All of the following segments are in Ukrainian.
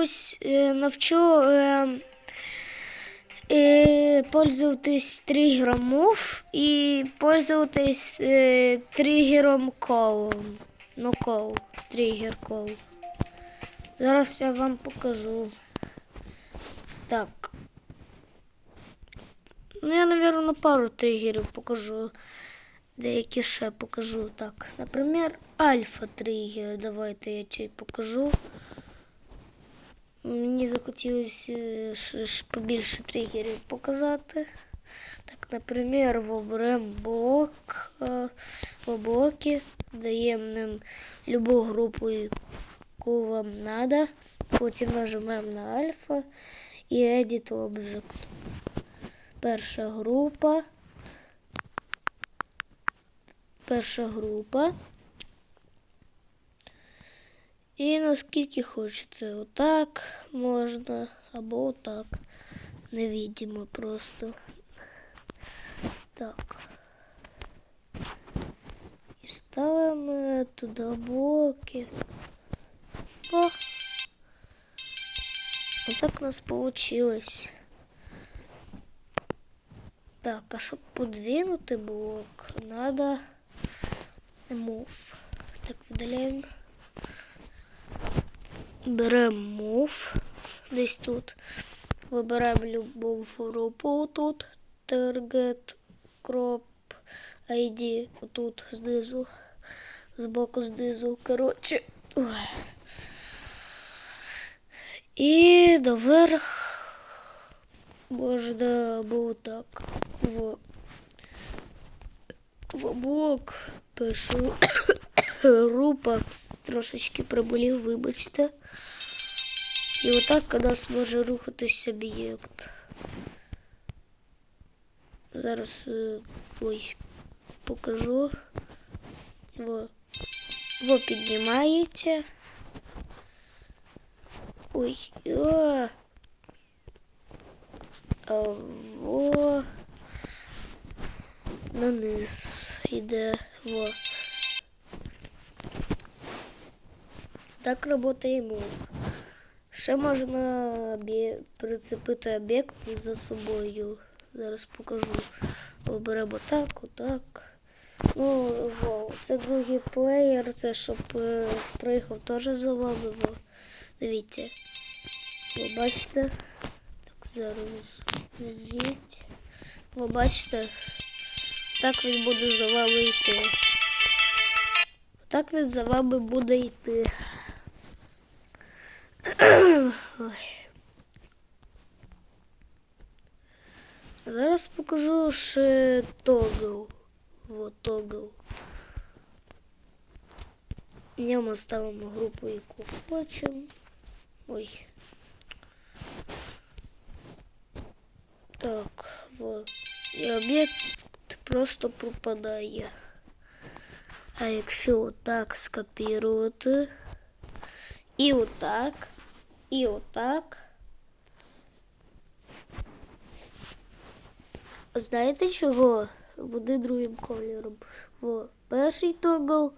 Ось е, навчу е, е, пользоваться триггером move и пользоваться е, триггером call. Ну, call. Триггер call. Зараз я вам покажу. Так. Ну, я, наверное, пару триггерів покажу. Деякі ще покажу. Так, наприклад, альфа триггер. Давайте я чей покажу. Мені захотілося е, побільше тригерів показати. Так, наприклад, виберемо блок, е, в блоки, даємо ним любу групу, яку вам треба. Потім нажимаємо на альфа і Edit Object. Перша група. Перша група. І наскільки хочете. Отак можна, або отак. Невидимо просто. Так. І ставимо туди блоки. О! Отак у нас получилось. Так, а щоб подвинути блок, надо move. Так, видаляємо. Беремо move десь тут. Вибираємо любу групу тут. Target, crop, ID, отут знизу. Збоку знизу. Коротше. І доверх можна було так. В, в блок пишу група. Трошечки приболів, вибачте. І отак у нас може рухатись об'єкт. Зараз е, ой, покажу. Во. Во піднімається. Ой, о. А во на низ йде во. Так працює мов. Ще можна прицепити об'єкт за собою. Зараз покажу. Оберемо так, отак. Ну, во, це другий плеєр, це щоб е, приїхав теж за вами. Дивіться. Ви бачите? Так, зараз зжіть. Ви бачите? Так він буде за вами йти. Так він за вами буде йти. Ой. Зараз покажу ще тогл. Вот тогл. В ньому ставимо групу, яку хочемо. Ой. Так, вот. І об'єкт просто пропадає. А якщо отак скопірувати, і отак, І отак. Знаєте чого? Буде другим кольором. Во, перший тогл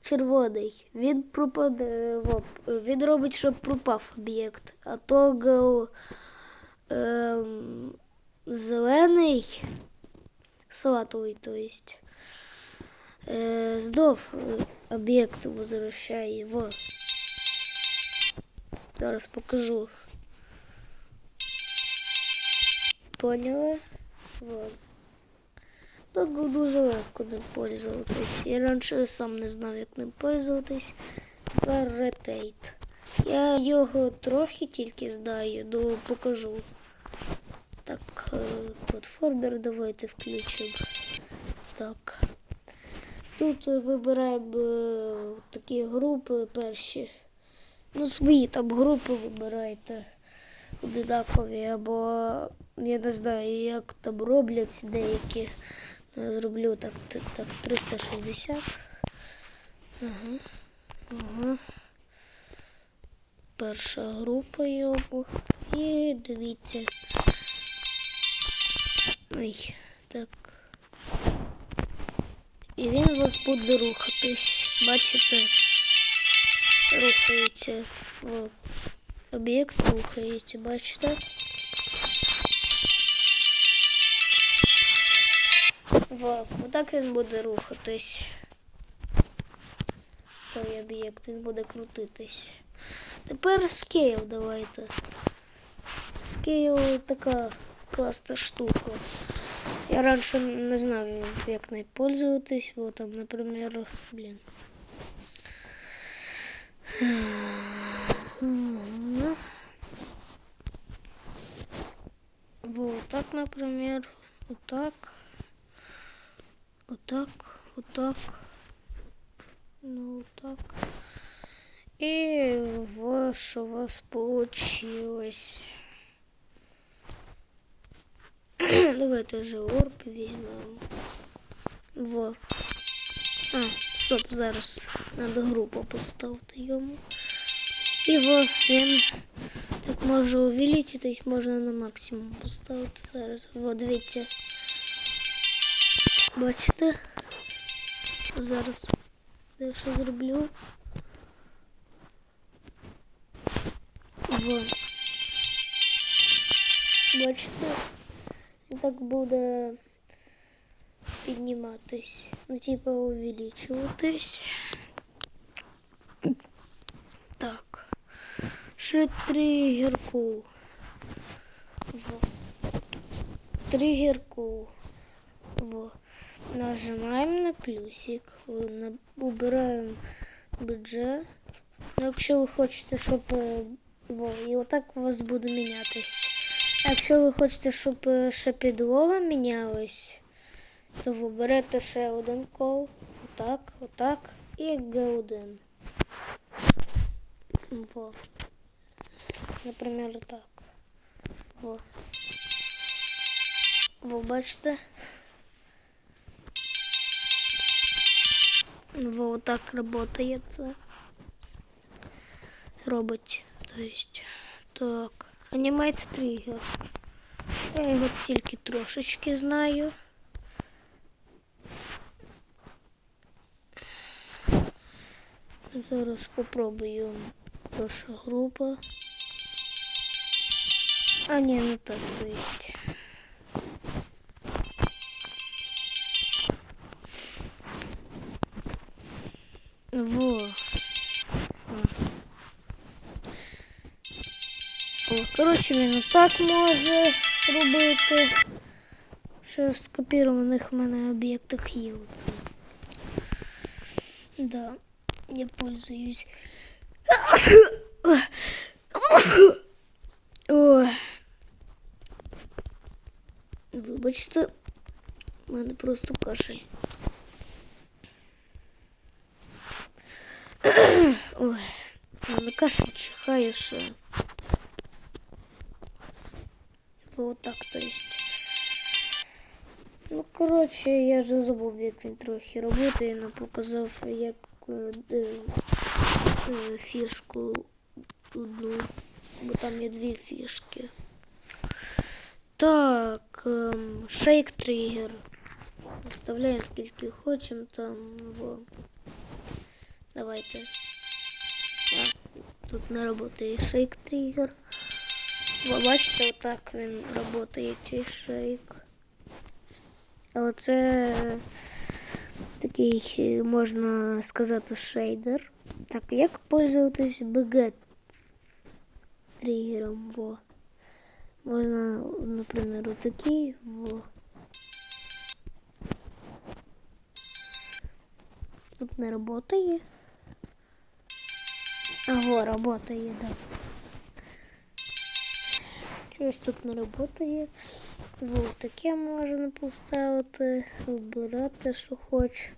червоний. Він пропаде. Во, він робить, щоб пропав об'єкт. А тогл ем, зелений, салатовий, то. Е, знов е, об'єкт возвращає. Во. Зараз покажу. Поняли? Вот. Так дуже легко ним пользуватись. Я раніше сам не знав, як ним пользуватись. Тепер ретейт. Я його трохи тільки знаю, ну покажу. Так, е, платформер давайте включимо. Так. Тут вибираємо е, такі групи перші. Ну, свої там групи вибирайте одинакові, або я не знаю, як там роблять деякі. Я зроблю так, так, так 360. Ага. Ага. Перша група йому. І дивіться. Ой, так. І він у вас буде рухатись. Бачите? Рухається. О. об'єкт рухається, бачите? Во, отак він буде рухатись. Той об'єкт, він буде крутитись. Тепер скейл давайте. Скейл така класна штука. Я раніше не знав, як нею пользуватись. Вот там, например, блін. Вот так, например, вот так, вот так, вот так, ну вот так. И вот у вас получилось. Давайте же орб візьмемо. Во. А, стоп, зараз надо групу поставити йому. І во, він так може увеличитись, можна на максимум поставити зараз. Во, дивіться. Бачите? Зараз я що зроблю. Во. Бачите? І так буде підніматись. Ну, типа увеличуватись. Так. Ще тригерку. Во. Тригерку. Во. Нажимаємо на плюсик. Во, на- Убираємо бюджет. Ну, якщо ви хочете, щоб е, во, і отак у вас буде мінятись. А якщо ви хочете, щоб е, ще підлога мінялась, то ви берете ще один кол. Отак, отак і G1. Во. Наприклад, так. Во. Во, бачите? Во, отак працює це. Робить. То есть, так. Animate тригер. Я його тільки трошечки знаю. Зараз попробую перша група. А ні, не так, то есть. Во. О, коротше, він так може робити. Що в скопірованих в мене об'єктах є оце. Да, я пользуюсь. Ой. Вибачте, в мене просто кашель. Ой, мене кашель чихає. Вот так, то есть. Ну, коротше, я вже забув, як він трохи робити, показав, як фішку одну, бо там є дві фішки. Так, ем, шейк тригер. Виставляємо скільки хочемо там в. Давайте. А, тут не працює шейк тригер. Ви бачите, отак він працює цей шейк. Але це такий, е, можна сказати, шейдер. Так, як пользуватись BG тригером? Во. Можна, наприклад, отакий. Во. Тут не. Ага, працює, так. Да. Щось тут не працює. Вот таке можна поставити, вибирати, що хоч.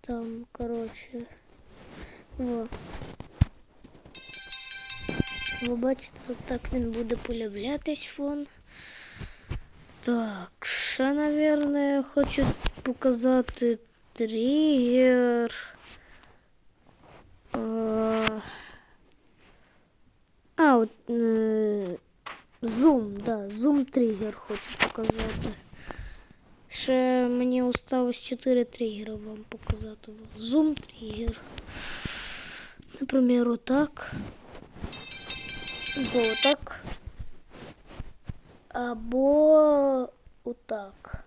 Там, коротше. Во. Ви бачите, так він буде полюблятись фон. Так, ще, наверное, хочу показати тригер. А, а от Зум, да, зум тригер хочу показати. Ще мені осталось 4 тригера вам показати. Зум тригер. Наприклад, отак. Або отак. Або отак.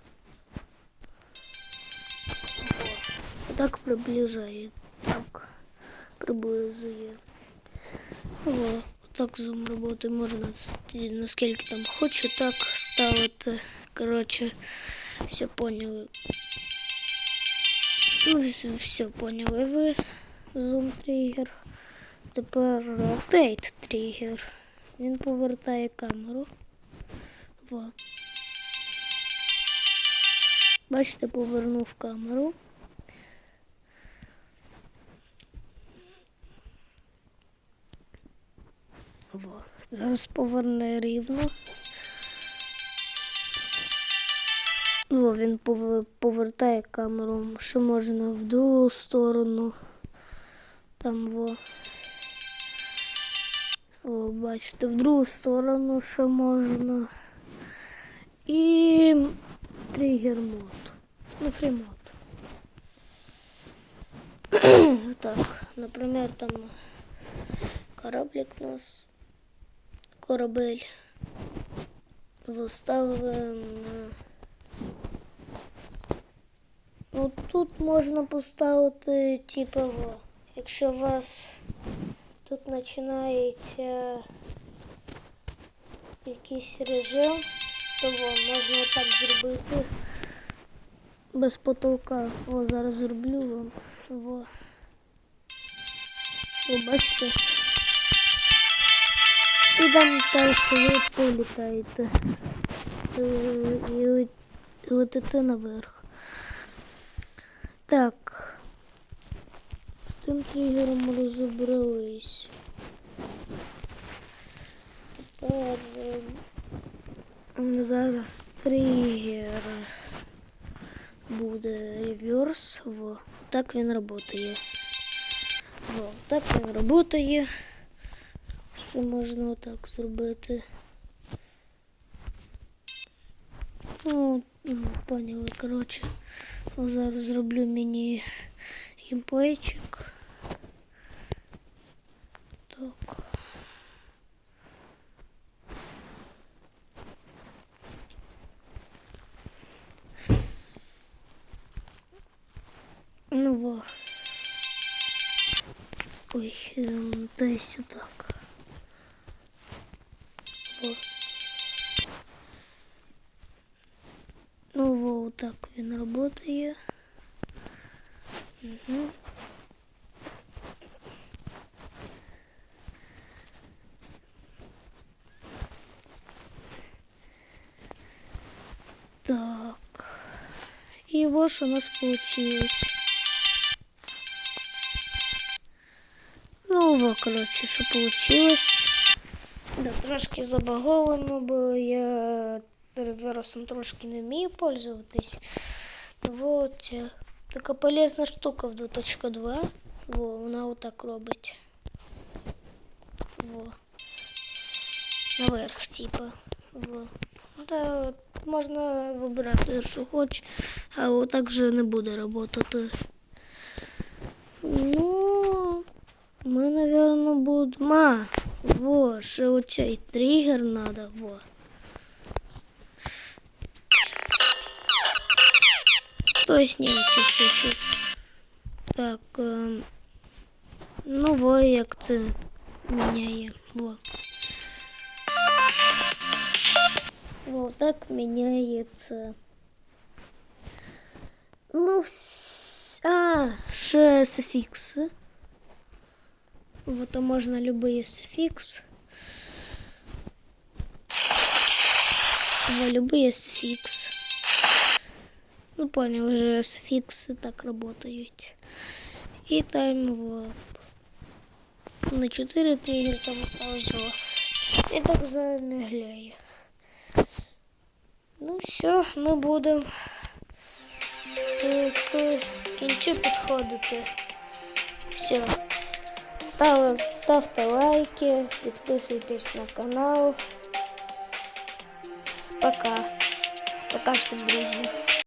О, Отак приближає. Так. Приблизує. О, Так зум роботи можна наскільки там хочу, так ставити. Коротше, все поняли. Ну, все, поняли ви. Зум тригер. Тепер rotate тригер. Він повертає камеру. Во. Бачите, повернув камеру. Во. Зараз поверне рівно. Во, він повертає камеру. Ще можна в другу сторону. Там во. О, бачите, в другу сторону ще можна. І тригер мод. Ну, фрімод. так, наприклад, там кораблик у нас. Корабель. Виставимо. Ну, тут можна поставити, типово. якщо у вас тут починається якийсь режим, то можна так зробити без потолка. О, зараз зроблю вам. Во. Ви бачите? І там теж ви. Е, ле- і летите наверх. Так. З тим тригером розібрались. Ем, зараз тригер буде реверс. Во. Так він працює. Во. Так він працює. Що можна отак зробити. Ну, ну, поняли, коротше. О, Зараз зроблю мені геймплейчик. Так. Ну во. Ой, эм, то есть Во. Ну во, вот так він работає. Угу. Так. И вот что у нас получилось. Ну, вот, короче, что получилось. Да, трошки забаговано, бо я реверсом трошки не вмію пользуватись. Вот ця така полезна штука в 2.2. Во, вона отак робить. Во. Наверх, типа. Во. Ну, Та можна вибирати, що хоч, а отак же не буде працювати. Ну, ми, напевно, будемо. А, во, ще оцей тригер треба, во. Хтось не чуть-чуть. Так. ем, ну, во, як це міняє. Во. Во, так міняється. Ну, вс- а, ще суфікси. Вот, а можна любий суфікс. Во, любий суфікс. Ну, понял, уже суффиксы так работают. И таймвоп. На 4 триггер там осталось два. И так замегляю. Ну все, ми будемо е, к кінцю підходити. Все. Став, ставте лайки, підписуйтесь на канал. Пока. Пока всім, друзі.